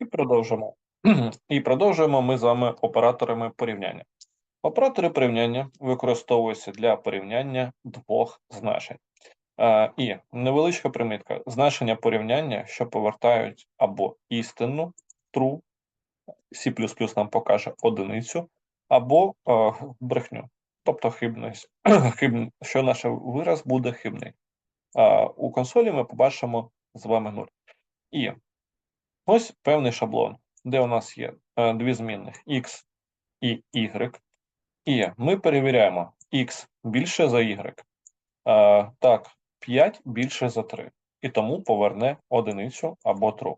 І продовжимо. І продовжуємо ми з вами операторами порівняння. Оператори порівняння використовуються для порівняння двох значень. Е, І невеличка примітка: значення порівняння, що повертають або істинну true, C++ нам покаже одиницю, або е, брехню, тобто хибність, хиб, що наш вираз буде хибний. Е, У консолі ми побачимо з вами 0. І ось певний шаблон, де у нас є е, дві змінних x і y. І ми перевіряємо x більше за y. Е, так, 5 більше за 3. І тому поверне одиницю або true.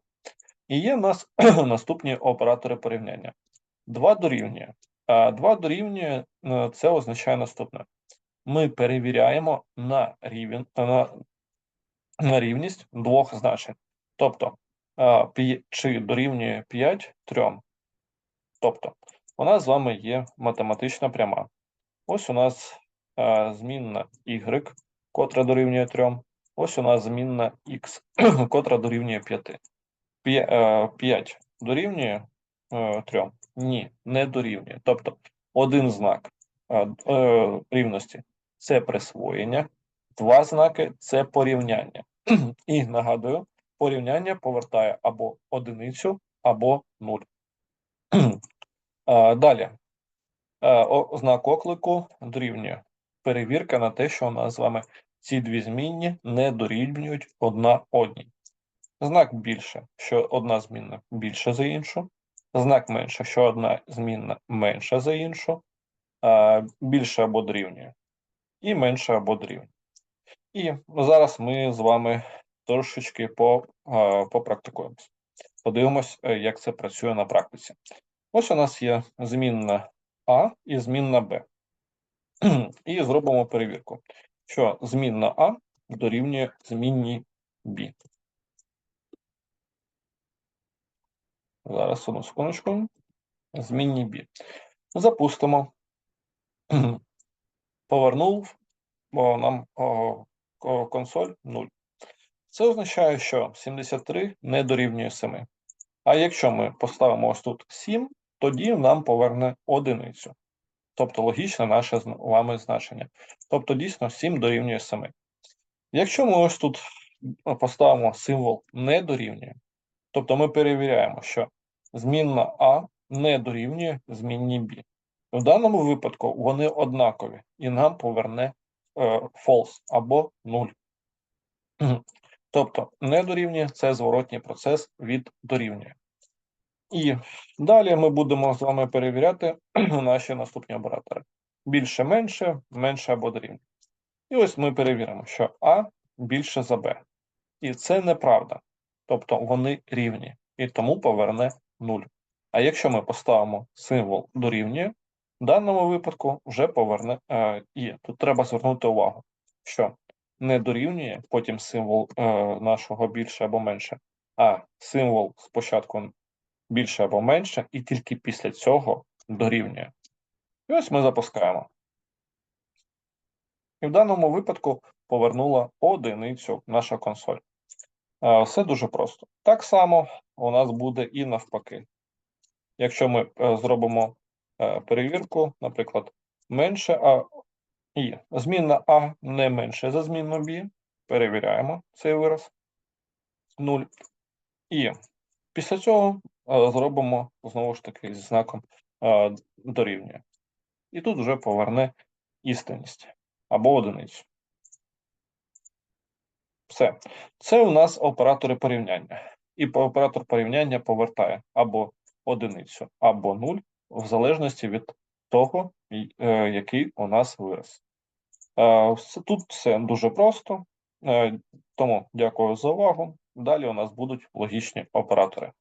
І є в нас наступні оператори порівняння. 2 дорівнює. А 2 дорівнює е, це означає наступне. Ми перевіряємо на рівень на, на рівність двох значень. Тобто, чи дорівнює 5 3. Тобто, у нас з вами є математична пряма. Ось у нас а, змінна y, котра дорівнює 3. Ось у нас змінна x, котра дорівнює 5. 5 дорівнює 3? Ні, не дорівнює. Тобто один знак е, е, рівності це присвоєння, два знаки це порівняння. І нагадую, порівняння повертає або одиницю, або нуль. Е, Далі. Е, Знак оклику дорівнює. Перевірка на те, що у нас з вами ці дві змінні не дорівнюють одна одній. Знак більше, що одна змінна більше за іншу. Знак менше, що одна змінна менша за іншу, більше або дорівнює, і менше або дорівнює. І зараз ми з вами трошечки по, а, попрактикуємося. Подивимось, е, як це працює на практиці. Ось у нас є змінна А і змінна Б. І зробимо перевірку, що змінна А дорівнює змінній Б. Зараз одну секундочку. Змінні бі. Запустимо. Повернув бо нам о, консоль 0. Це означає, що 73 не дорівнює 7. А якщо ми поставимо ось тут 7, тоді нам поверне одиницю. Тобто логічне наше з вами значення. Тобто дійсно 7 дорівнює 7. Якщо ми ось тут поставимо символ не дорівнює, тобто ми перевіряємо, що змінна А не дорівнює змінній B. В даному випадку вони однакові, і нам поверне е, false або 0. Тобто не дорівнює це зворотній процес від дорівнює. І далі ми будемо з вами перевіряти наші наступні оператори. Більше, менше, менше або дорівнює. І ось ми перевіримо, що А більше за Б. І це неправда. Тобто вони рівні, і тому поверне 0. А якщо ми поставимо символ дорівнює, в даному випадку вже поверне е, і. Тут треба звернути увагу, що не дорівнює потім символ е, нашого більше або менше, а символ спочатку більше або менше, і тільки після цього дорівнює. І ось ми запускаємо. І в даному випадку повернула одиницю наша консоль. Е, Все дуже просто. Так само у нас буде і навпаки. Якщо ми е, зробимо е, перевірку, наприклад, менше А і змінна А не менше за змінну Б, перевіряємо цей вираз 0. І після цього е, зробимо знову ж таки зі знаком е, дорівнює. І тут вже поверне істинність або одиницю. Все. Це у нас оператори порівняння. І оператор порівняння повертає або одиницю, або нуль, в залежності від того, який у нас вираз. Е, Тут все дуже просто. Е, Тому дякую за увагу. Далі у нас будуть логічні оператори.